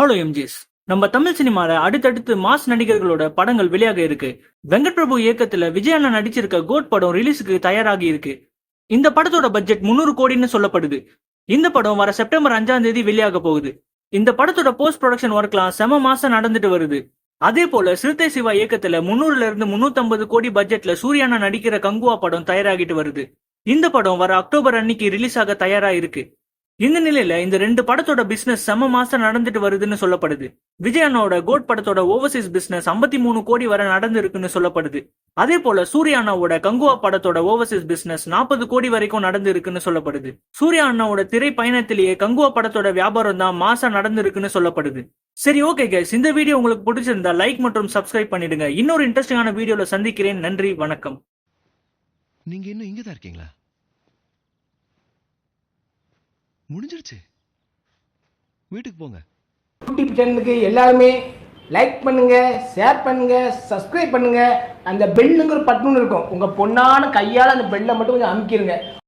Hello எம்ஜிஸ் நம்ம தமிழ் சினிமால அடுத்தடுத்து மாஸ் நடிகர்களோட படங்கள் வெளியாக இருக்கு. வெங்கட் பிரபு இயக்கத்துல விஜய் நடிச்சிருக்க கோட் படம் ரிலீஸுக்கு தயாராகி இருக்கு. இந்த படத்தோட பட்ஜெட் முந்நூறு கோடின்னு சொல்லப்படுது. இந்த படம் வர செப்டம்பர் அஞ்சாம் தேதி வெளியாக போகுது. இந்த படத்தோட போஸ்ட் ப்ரொடக்ஷன் ஒர்க்லாம் செம மாசம் நடந்துட்டு வருது. அதே போல சிறுத்தை சிவா இயக்கத்துல முன்னூறுல இருந்து முன்னூத்தி கோடி பட்ஜெட்ல சூர்யானா நடிக்கிற கங்குவா படம் தயாராகிட்டு வருது. இந்த படம் வர அக்டோபர் அன்னைக்கு ரிலீஸ் ஆக தயாரா இருக்கு. இந்த நிலையில இந்த ரெண்டு படத்தோட பிசினஸ் செம மாசம் நடந்துட்டு வருதுன்னு சொல்லப்படுது. விஜய் கோட் படத்தோட ஓவர்சீஸ் பிசினஸ் 53 மூணு கோடி வரை நடந்திருக்குன்னு சொல்லப்படுது. அதே போல சூர்யா கங்குவா படத்தோட ஓவர்சீஸ் பிசினஸ் 40 கோடி வரைக்கும் நடந்திருக்குன்னு சொல்லப்படுது. சூர்யா அண்ணாவோட திரை பயணத்திலேயே கங்குவா படத்தோட வியாபாரம் தான் மாசா நடந்திருக்குன்னு சொல்லப்படுது. சரி ஓகே கைஸ் இந்த வீடியோ உங்களுக்கு பிடிச்சிருந்தா லைக் மற்றும் சப்ஸ்கிரைப் பண்ணிடுங்க. இன்னொரு இன்ட்ரெஸ்டிங்கான வீடியோல சந்திக்கிறேன். நன்றி வணக்கம். நீங்க இன்னும் இங்க தான் இருக்கீங்களா? முடிஞ்சிருச்சு. வீட்டுக்கு போங்க. யூடியூப் சேனலுக்கு எல்லாருமே லைக் பண்ணுங்க ஷேர் பண்ணுங்க சப்ஸ்கிரைப் பண்ணுங்க. அந்த பெல்லுங்கிற பட்டன் இருக்கும். உங்க பொண்ணான கையால அந்த பெல்லை மட்டும் கொஞ்சம் அமுக்கிருங்க.